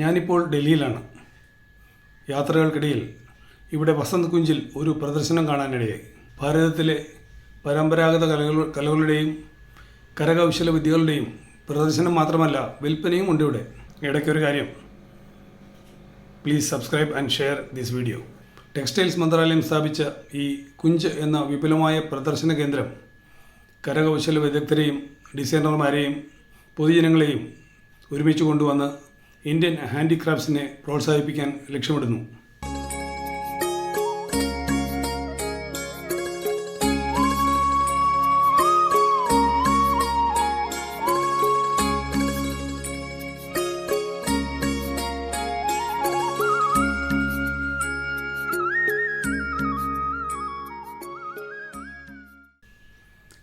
ഞാനിപ്പോൾ ഡൽഹിയിലാണ്. യാത്രകൾക്കിടയിൽ ഇവിടെ വസന്ത് കുഞ്ചിൽ ഒരു പ്രദർശനം കാണാനിടയായി. ഭാരതത്തിലെ പരമ്പരാഗത കലകൾ കലകളുടെയും കരകൗശല വിദ്യകളുടെയും പ്രദർശനം മാത്രമല്ല വിൽപ്പനയും ഉണ്ട് ഇവിടെ. ഇടയ്ക്കൊരു കാര്യം. Please subscribe and share this video textiles മന്ത്രാലയം സ്ഥാപിച്ച ഈ കുഞ്ച് എന്ന വിപുലമായ പ്രദർശന കേന്ദ്രം കരകൗശല വിദഗ്ധരെയും ഡിസൈനർമാരെയും പൊതുജനങ്ങളെയും ഒരുമിച്ച് കൊണ്ടുവന്ന് ഇന്ത്യൻ ഹാൻഡിക്രാഫ്റ്റ്സിനെ പ്രോത്സാഹിപ്പിക്കാൻ ലക്ഷ്യമിടുന്നു.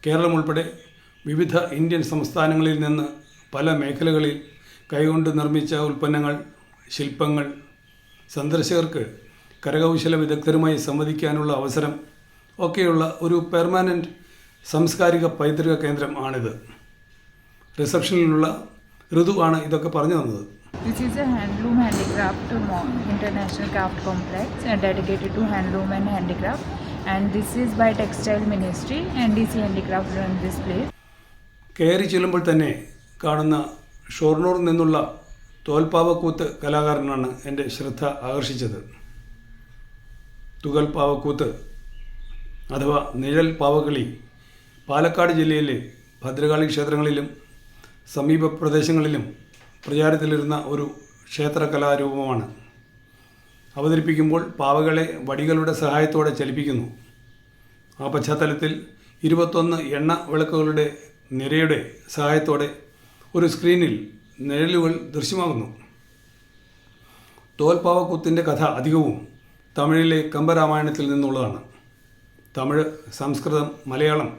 കേരളം ഉൾപ്പെടെ വിവിധ ഇന്ത്യൻ സംസ്ഥാനങ്ങളിൽ നിന്ന് പല മേഖലകളിൽ കൈകൊണ്ട് നിർമ്മിച്ച ഉൽപ്പന്നങ്ങൾ ശില്പങ്ങൾ സന്ദർശകർക്ക് കരകൗശല വിദഗ്ധരുമായി സംവദിക്കാനുള്ള അവസരം ഒക്കെയുള്ള ഒരു പെർമാനന്റ് സാംസ്കാരിക പൈതൃക കേന്ദ്രം ആണിത് റിസപ്ഷനിലുള്ള ഋതു ആണ് ഇതൊക്കെ പറഞ്ഞു തന്നത് This is a handloom handicraft international craft complex uh, dedicated to handloom and handicraft and this is by textile ministry and DC handicraft run this place കയറി ചെല്ലുമ്പോൾ തന്നെ കാണുന്ന ഷൊർണൂറിൽ നിന്നുള്ള തോൽപ്പാവക്കൂത്ത് കലാകാരനാണ് എന്റെ ശ്രദ്ധ ആകർഷിച്ചത്. തുകൽ പാവക്കൂത്ത് അഥവാ നിഴൽ പാവകളി പാലക്കാട് ജില്ലയിലെ ഭദ്രകാളി ക്ഷേത്രങ്ങളിലും സമീപ പ്രദേശങ്ങളിലും പ്രചാരത്തിലിരുന്ന ഒരു ക്ഷേത്ര കലാരൂപമാണ് അവതരിപ്പിക്കുമ്പോൾ പാവകളെ വടികളുടെ സഹായത്തോടെ ചലിപ്പിക്കുന്നു. ആ പശ്ചാത്തലത്തിൽ ഇരുപത്തൊന്ന് എണ്ണ വിളക്കുകളുടെ നിരയുടെ സഹായത്തോടെ ഒരു സ്ക്രീനിൽ നിഴലുകൾ ദൃശ്യമാകുന്നു. തോൽപ്പാവക്കൂത്തിന്റെ കഥ അധികവും തമിഴിലെ കമ്പരാമായണത്തിൽ നിന്നുള്ളതാണ്. തമിഴ് സംസ്കൃതം മലയാളം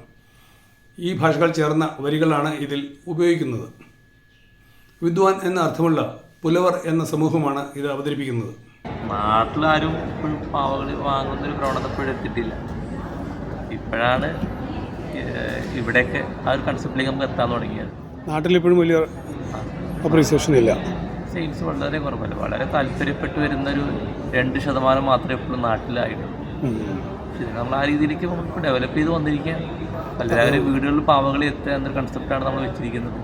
ഈ ഭാഷകൾ ചേർന്ന വരികളാണ് ഇതിൽ ഉപയോഗിക്കുന്നത്. വിദ്വാൻ എന്ന അർത്ഥമുള്ള പുലവർ എന്ന സമൂഹമാണ് ഇത് അവതരിപ്പിക്കുന്നത്. നാട്ടിലാരും ഇപ്പോഴും പാവകൾ വാങ്ങുന്നൊരു പ്രവണത ഇപ്പോഴെത്തിയിട്ടില്ല ഇപ്പോഴാണ് ഇവിടെയൊക്കെ ആ ഒരു കൺസെപ്റ്റിലേക്ക് നമുക്ക് എത്താൻ തുടങ്ങിയത്. നാട്ടിലിപ്പോഴും വലിയ അപ്രീസിയേഷൻ ഇല്ല. സെയിൽസ് വളരെ കുറവല്ല? വളരെ താല്പര്യപ്പെട്ട് വരുന്നൊരു രണ്ട് ശതമാനം മാത്രമേ ഇപ്പോഴും നാട്ടിലായിട്ടുള്ളൂ. പക്ഷേ നമ്മൾ ആ രീതിയിലേക്ക് നമുക്ക് ഡെവലപ്പ് ചെയ്ത് വന്നിരിക്കുകയാണ്. എല്ലാവരും വീടുകളിൽ പാവകളെ എത്തുക എന്നൊരു കൺസെപ്റ്റാണ് നമ്മൾ വെച്ചിരിക്കുന്നത്.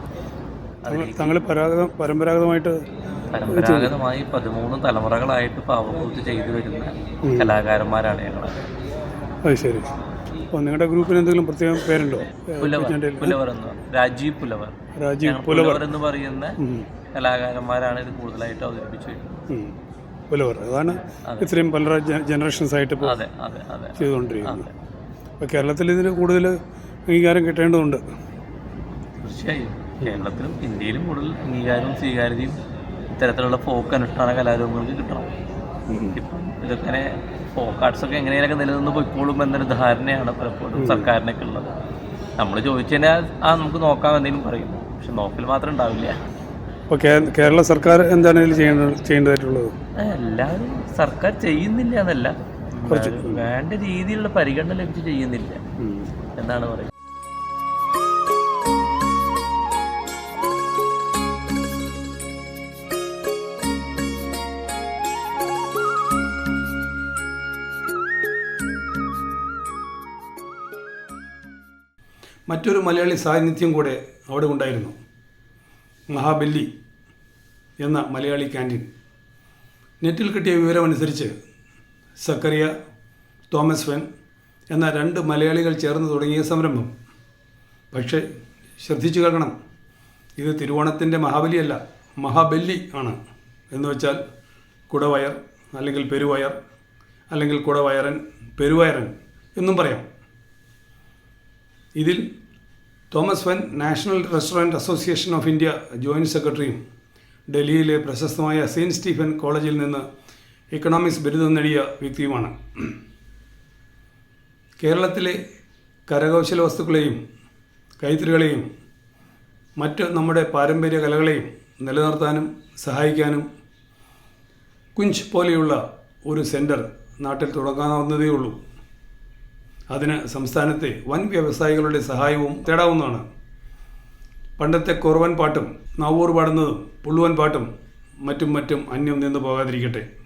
തങ്ങൾ പരാഗത പരമ്പരാഗതമായിട്ട് പരമ്പരാഗതമായി പതിമൂന്ന് തലമുറകളായിട്ട് പാവപൂർത്തി ചെയ്തു വരുന്ന കലാകാരന്മാരാണ് ഞങ്ങൾ അത് ശരി. അപ്പോൾ നിങ്ങളുടെ ഗ്രൂപ്പിന് എന്തെങ്കിലും പ്രത്യേകം പേരുണ്ടോ? പുലവർ രാജീവ് പുലവർ. രാജീവ് പുലവർ. എന്ന് പറയുന്ന കലാകാരന്മാരാണ് ഇത് കൂടുതലായിട്ട് അവതരിപ്പിച്ചു. പുലവർ. അതാണ് ഇത്രയും പല ജനറേഷൻസ് ആയിട്ട് ഇപ്പോൾ ചെയ്തുകൊണ്ടിരിക്കുന്നത്. അപ്പോൾ കേരളത്തിൽ ഇതിന് കൂടുതൽ അംഗീകാരം കിട്ടേണ്ടതുണ്ട്. തീർച്ചയായും. കേരളത്തിലും ഇന്ത്യയിലും കൂടുതൽ അംഗീകാരവും സ്വീകാര്യതയും ഇത്തരത്തിലുള്ള ഫോക്ക് അനുഷ്ഠാന കലാരൂപങ്ങൾക്ക് കിട്ടണം. ഇപ്പം ഇതൊക്കെ ഫോക്ക് ആർട്സ് ഒക്കെ എങ്ങനെയൊക്കെ നിലനിന്ന് പോയിക്കോളും എന്നൊരു ധാരണയാണ് പലപ്പോഴും സർക്കാരിനൊക്കെ ഉള്ളത്. നമ്മൾ ചോദിച്ചു കഴിഞ്ഞാൽ ആ നമുക്ക് നോക്കാം എന്തെങ്കിലും പറയും. പക്ഷെ നോക്കൽ മാത്രം ഉണ്ടാവില്ല. കേരള സർക്കാർ എന്താണ് ചെയ്യേണ്ടതായിട്ടുള്ളത്? എല്ലാവരും സർക്കാർ ചെയ്യുന്നില്ല എന്നല്ല. വേണ്ട രീതിയിലുള്ള പരിഗണന ലഭിച്ച് ചെയ്യുന്നില്ല. എന്നാണ് പറയുന്നത്. മറ്റൊരു മലയാളി സാന്നിധ്യം കൂടെ അവിടെ ഉണ്ടായിരുന്നു. മഹാബല്ലി എന്ന മലയാളി ക്യാന്റീൻ നെറ്റിൽ കിട്ടിയ വിവരമനുസരിച്ച് സക്കറിയ തോമസ് വെൻ എന്ന രണ്ട് മലയാളികൾ ചേർന്ന് തുടങ്ങിയ സംരംഭം. പക്ഷേ ശ്രദ്ധിച്ചു കേൾക്കണം. ഇത് തിരുവോണത്തിന്റെ മഹാബലിയല്ല മഹാബല്ലി ആണ്. എന്ന് വെച്ചാൽ കുടവയർ അല്ലെങ്കിൽ പെരുവയർ അല്ലെങ്കിൽ കുടവയറൻ പെരുവയറൻ എന്നും പറയാം. ഇതിൽ തോമസ് വൻ national restaurant association of India joint സെക്രട്ടറിയും ഡൽഹിയിലെ പ്രശസ്തമായ സെയിന്റ് സ്റ്റീഫൻ കോളേജിൽ നിന്ന് എക്കണോമിക്സ് ബിരുദം നേടിയ വ്യക്തിയുമാണ്. കേരളത്തിലെ കരകൗശല വസ്തുക്കളെയും കൈത്തറികളെയും മറ്റ് നമ്മുടെ പാരമ്പര്യ കലകളെയും നിലനിർത്താനും സഹായിക്കാനും കുഞ്ച് പോലെയുള്ള ഒരു സെന്റർ നാട്ടിൽ തുടങ്ങാവുന്നതേ ഉള്ളൂ അതിന് സംസ്ഥാനത്തെ വൻ വ്യവസായികളുടെ സഹായവും തേടാവുന്നതാണ്. പണ്ടത്തെ കുറവൻ പാട്ടും നാവൂർ പാടുന്നതും പുള്ളുവൻ പാട്ടും മറ്റും മറ്റും അന്യം നിന്ന് പോകാതിരിക്കട്ടെ.